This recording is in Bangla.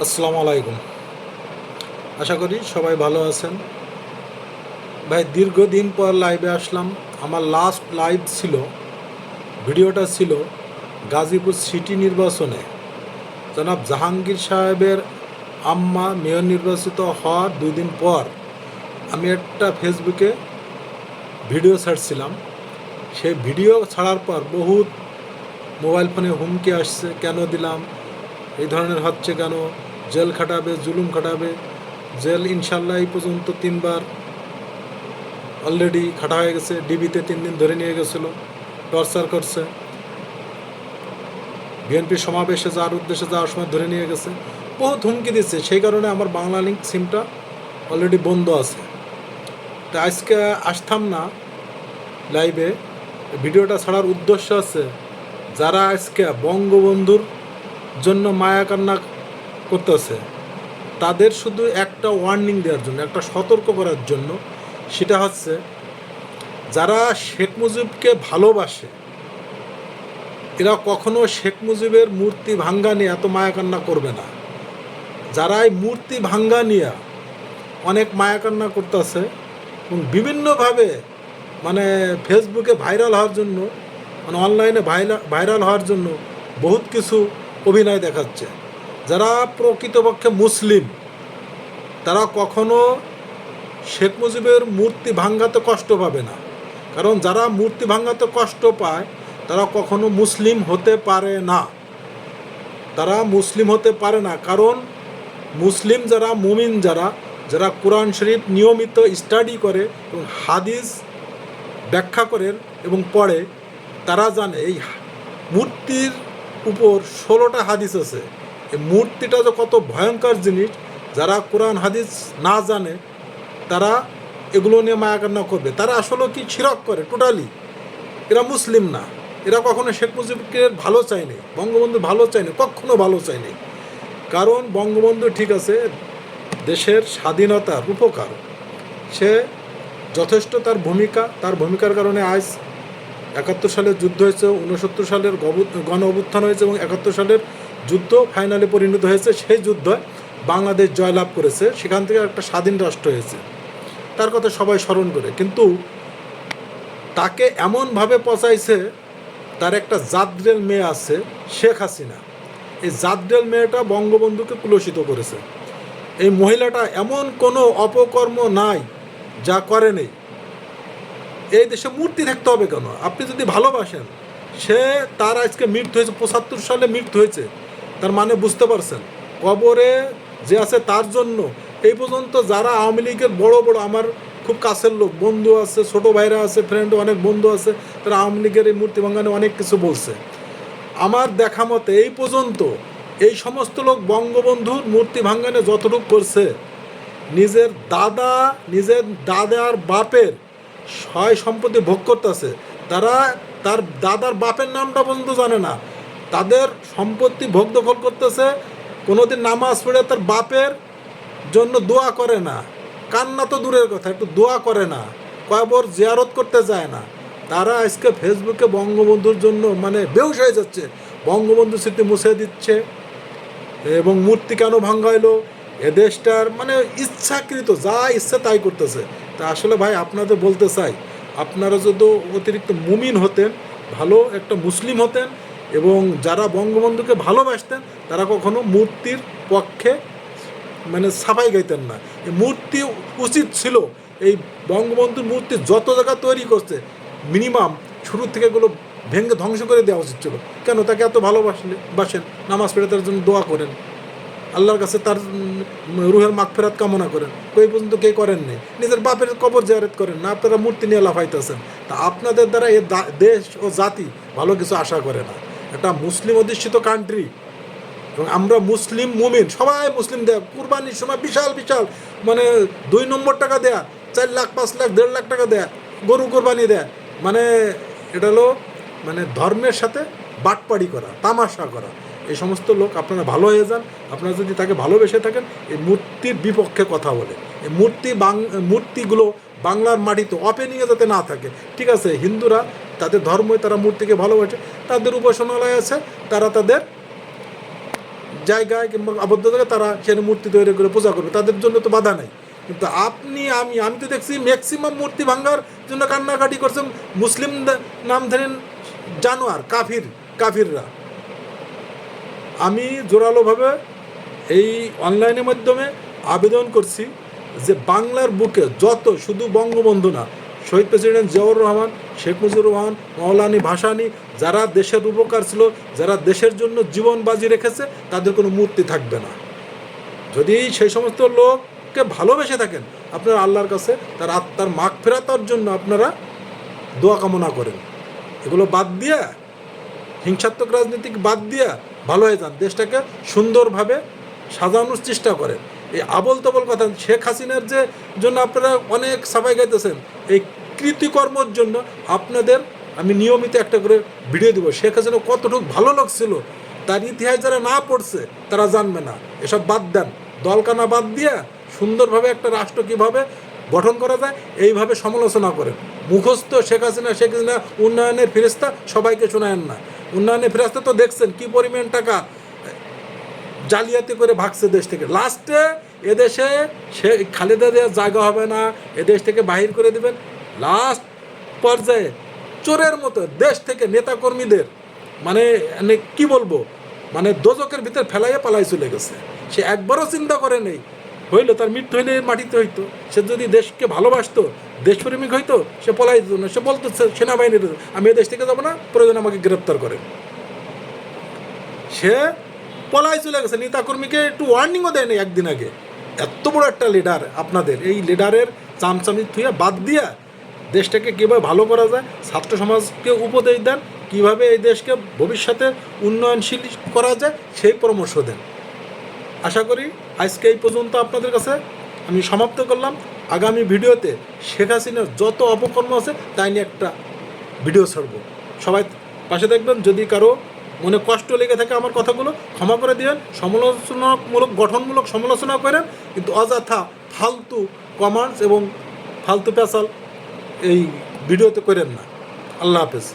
আসসালামু আলাইকুম। আশা করি সবাই ভালো আছেন। ভাই, দীর্ঘদিন পর লাইভে আসলাম। আমার লাস্ট লাইভ ছিল, ভিডিওটা ছিল গাজীপুর সিটি নির্বাচনে। জনাব জাহাঙ্গীর সাহেবের আম্মা মেয়র নির্বাচিত হওয়ার দুই দিন পর আমি একটা ফেসবুকে ভিডিও ছাড়ছিলাম। সেই ভিডিও ছাড়ার পর বহুত মোবাইল ফোনে হুমকি আসছে, কেন দিলাম? এই ধরনের হচ্ছে কেন? জেল খাটাবে, জুলুম খাটাবে। জেল ইনশাল্লাহ এই পর্যন্ত তিনবার অলরেডি খাটা হয়ে গেছে ডিবিতে তিন দিন ধরে নিয়ে গেছিল, টর্চার করছে। বিএনপির সমাবেশে যাওয়ার উদ্দেশ্যে যাওয়ার সময় ধরে নিয়ে গেছে। বহুত হুমকি দিচ্ছে, সেই কারণে আমার বাংলা লিঙ্ক সিমটা অলরেডি বন্ধ আছে। তো আজকে আসতাম না লাইভে ভিডিওটা ছাড়ার উদ্দেশ্য আছে, যারা আজকে বঙ্গবন্ধুর জন্য মায়া কান্না করতেছে। তাদের শুধু একটা ওয়ার্নিং দেওয়ার জন্য, একটা সতর্ক করার জন্য। সেটা হচ্ছে, যারা শেখ মুজিবকে ভালোবাসে, এরা কখনো শেখ মুজিবের মূর্তি ভাঙ্গা নিয়ে এত মায়া কান্না করবে না। যারা এই মূর্তি ভাঙ্গা নিয়ে অনেক মায়া কান্না করতেছে এবং বিভিন্নভাবে মানে ফেসবুকে ভাইরাল হওয়ার জন্য মানে অনলাইনে ভাইরাল হওয়ার জন্য বহুত কিছু অভিনয় দেখাচ্ছে। যারা প্রকৃতপক্ষে মুসলিম, তারা কখনো শেখ মুজিবের মূর্তি ভাঙ্গাতে কষ্ট পাবে না। কারণ যারা মূর্তি ভাঙ্গাতে কষ্ট পায়, তারা কখনো মুসলিম হতে পারে না। তারা মুসলিম হতে পারে না। কারণ মুসলিম যারা, মুমিন যারা যারা কোরআন শরীফ নিয়মিত স্টাডি করে এবং হাদিস ব্যাখ্যা করেন এবং পড়ে, তারা জানে এই মূর্তির উপর ষোলোটা হাদিস আছে। এই মূর্তিটা যে কত ভয়ঙ্কর জিনিস, যারা কোরআন হাদিস না জানে, তারা এগুলো নিয়ে মায়াকান্না করবে। তারা আসলে কি ছিরক করে? টোটালি এরা মুসলিম না। এরা কখনো শেখ মুজিবকে ভালো চায়নি, বঙ্গবন্ধু ভালো চায়নি, কখনো ভালো চায়নি। কারণ বঙ্গবন্ধু ঠিক আছে, দেশের স্বাধীনতার উপকার। সে যথেষ্ট তার ভূমিকা, তার ভূমিকার কারণে আজ একাত্তর সালের যুদ্ধ হয়েছে উনসত্তর সালের গণ অভ্যুত্থান হয়েছে এবং একাত্তর সালের যুদ্ধ ফাইনালে পরিণত হয়েছে। সেই যুদ্ধ বাংলাদেশ জয়লাভ করেছে। সেখান থেকে একটা স্বাধীন রাষ্ট্র হয়েছে। তার কথা সবাই স্মরণ করে। কিন্তু তাকে এমনভাবে পচাইছে, তার একটা জাদ্রেল মেয়ে আছে, শেখ হাসিনা। এই জাদ্রেল মেয়েটা বঙ্গবন্ধুকে কুলসিত করেছে। এই মহিলাটা এমন কোনো অপকর্ম নাই, যা করে নেই এই দেশে মূর্তি থাকতে হবে কেন? আপনি যদি ভালোবাসেন, সে তার আজকে মৃত্যু হয়েছে, পঁচাত্তর সালে মৃত্যু হয়েছে, তার মানে বুঝতে পারছেন? কবরে যে আছে তার জন্য, এই পর্যন্ত যারা আওয়ামী লীগের বড় বড়, আমার খুব কাছের লোক, বন্ধু আছে, ছোট ভাইরা আছে ফ্রেন্ড অনেক বন্ধু আছে, তারা আওয়ামী লীগের এই মূর্তি ভাঙানে অনেক কিছু বলছে। আমার দেখা মতে এই পর্যন্ত এই সমস্ত লোক বঙ্গবন্ধুর মূর্তি ভাঙ্গানে যতটুকু করছে, নিজের দাদা, নিজের দাদার বাপের সয় সম্পত্তি ভোগ করতেছে তারা তার দাদার বাপের নামটা পর্যন্ত জানে না। তাদের সম্পত্তি ভোগ দখল করতেছে কোনোদিন নামাজ পড়ে তার বাপের জন্য দোয়া করে না। কান্না তো দূরের কথা, একটু দোয়া করে না। কয়বর জিয়ারত করতে যায় না। তারা আজকে ফেসবুকে বঙ্গবন্ধুর জন্য মানে বেউস হয়ে যাচ্ছে। বঙ্গবন্ধু স্মৃতি মুছে দিচ্ছে এবং মূর্তি কেন ভাঙ্গাইলো? এ দেশটার মানে ইচ্ছাকৃত, যা ইচ্ছা তাই করতেছে। তা আসলে ভাই আপনাদের বলতে চাই, আপনারা যদি অতিরিক্ত মুমিন হতেন, ভালো একটা মুসলিম হতেন এবং যারা বঙ্গবন্ধুকে ভালোবাসতেন, তারা কখনো মূর্তির পক্ষে মানে সাফাই গাইতেন না। এই মূর্তি উচিত ছিল, এই বঙ্গবন্ধুর মূর্তি যত জায়গা তৈরি করছে মিনিমাম শুরু থেকে এগুলো ভেঙে ধ্বংস করে দেওয়া উচিত ছিল। কেন তাকে এত ভালোবাসলে, বাসেন? নামাজ পড়ে তার জন্য দোয়া করেন। আল্লাহর কাছে তার রুহের মাগফেরাত কামনা করেন। কই পর্যন্ত কে করেন করেননি নিজের বাপের কবর জিয়ারত করেন। না, আপনারা মূর্তি নিয়ে লাফাইতেছেন। তা আপনাদের দ্বারা এ দেশ ও জাতি ভালো কিছু আশা করে না। একটা মুসলিম অধিষ্ঠিত কান্ট্রি এবং আমরা মুসলিম মুমিন, সবাই মুসলিম দেয়া। কুরবানির সময় বিশাল বিশাল। মানে দুই নম্বর টাকা দেয়া, চার লাখ, পাঁচ লাখ, দেড় লাখ টাকা দেয়া, গরু কোরবানি দেয়া। মানে এটা হলো মানে ধর্মের সাথে বাটপাড়ি করা, তামাশা করা। এই সমস্ত লোক আপনারা ভালো হয়ে যান। আপনারা যদি তাকে ভালোবেসে থাকেন, এই মূর্তির বিপক্ষে কথা বলে। এই মূর্তি বাং, মূর্তিগুলো বাংলার মাটিতে ওপেনিংয়ে যাতে না থাকে, ঠিক আছে? হিন্দুরা তাদের ধর্মই তারা মূর্তিকে ভালোবাসে। তাদের উপাসনালয় আছে, তারা তাদের জায়গায় কিংবা আবদ্ধ থাকে তারা সেখানে মূর্তি তৈরি করে পূজা করবে। তাদের জন্য তো বাধা নেই। কিন্তু আপনি, আমি আমি তো দেখছি ম্যাক্সিমাম মূর্তি ভাঙ্গার জন্য কান্নাকাটি করছেন মুসলিম নাম ধরেন জানোয়ার, কাফির, কাফিররা। আমি জোরালোভাবে এই অনলাইনের মাধ্যমে আবেদন করছি যে বাংলার বুকে যত শুধু বঙ্গবন্ধু না, শহীদ প্রেসিডেন্ট জিয়াউর রহমান, শেখ মুজিবুর রহমান, মৌলানি ভাসানি, যারা দেশের উপকার ছিল, যারা দেশের জন্য জীবন বাজি রেখেছে, তাদের কোনো মূর্তি থাকবে না। যদি সেই সমস্ত লোককে ভালোবেসে থাকেন, আপনারা আল্লাহর কাছে তার আত্মার মাগ ফেরাতার জন্য আপনারা দোয়া কামনা করেন। এগুলো বাদ দিয়ে, হিংসাত্মক রাজনীতি বাদ দিয়া ভালো হয়ে যান। দেশটাকে সুন্দরভাবে সাজানোর চেষ্টা করেন। এই আবল তবল কথা, শেখ হাসিনার যে জন্য আপনারা অনেক সাফাই গাইতেছেন, এই কৃতিকর্মর জন্য আপনাদের আমি নিয়মিত একটা করে ভিডিও দেবো। শেখ হাসিনা কতটুকু ভালো লোক ছিল, তার ইতিহাস যারা না পড়ছে, তারা জানবে না। এসব বাদ দেন। দলকানা বাদ দিয়ে সুন্দরভাবে একটা রাষ্ট্র কীভাবে গঠন করা যায়, এইভাবে সমালোচনা করেন। মুখস্থ শেখ হাসিনা শেখ হাসিনা উন্নয়নের ফেরিস্তা সবাইকে শোনায়েন না। উন্নয়নের ফেরিস্তা তো দেখছেন কি পরিমাণ টাকা জালিয়াতি করে ভাগছে দেশ থেকে। লাস্টে এদেশে সে খালেদা দেওয়ার জায়গা হবে না এদেশ থেকে বাহির করে দেবেন। লাস্ট পর্যায়ে চোরের মতো দেশ থেকে নেতাকর্মীদের মানে মানে কি বলব মানে দোজকের ভিতর ফেলাইয়ে পালাই চলে গেছে। সে একবারও চিন্তা করে নেই হইল তার মৃত্যু হইলে মাটিতে হইতো। সে যদি দেশকে ভালোবাসতো, দেশপ্রেমিক হইতো, সে পলাই দিত না। সে বলতো সেনাবাহিনীর আমি এ দেশ থেকে যাব না, প্রয়োজন আমাকে গ্রেপ্তার করে। সে পলাই চলে গেছে। নেতাকর্মীকে একটু ওয়ার্নিংও দেয়নি একদিন আগে। এত বড় একটা লিডার আপনাদের। এই লিডারের চামচামি থুয়ে বাদ দিয়া দেশটাকে কীভাবে ভালো করা যায়, ছাত্র সমাজকে উপদেশ দেন, কীভাবে এই দেশকে ভবিষ্যতে উন্নয়নশীল করা যায়, সেই পরামর্শ দেন। আশা করি আজকে এই পর্যন্ত আপনাদের কাছে আমি সমাপ্ত করলাম। আগামী ভিডিওতে শেখ হাসিনার যত অপকর্ম আছে তাই নিয়ে একটা ভিডিও ছাড়বো। সবাই পাশে দেখবেন, যদি কারও মনে কষ্ট লেগে থাকে আমার কথাগুলো, ক্ষমা করে দিবেন সমালোচনামূলক, গঠনমূলক সমালোচনা করেন, কিন্তু অযথা ফালতু কমান্ডস এবং ফালতু পেশাল এই ভিডিওতে করেন না। আল্লাহ হাফেজ।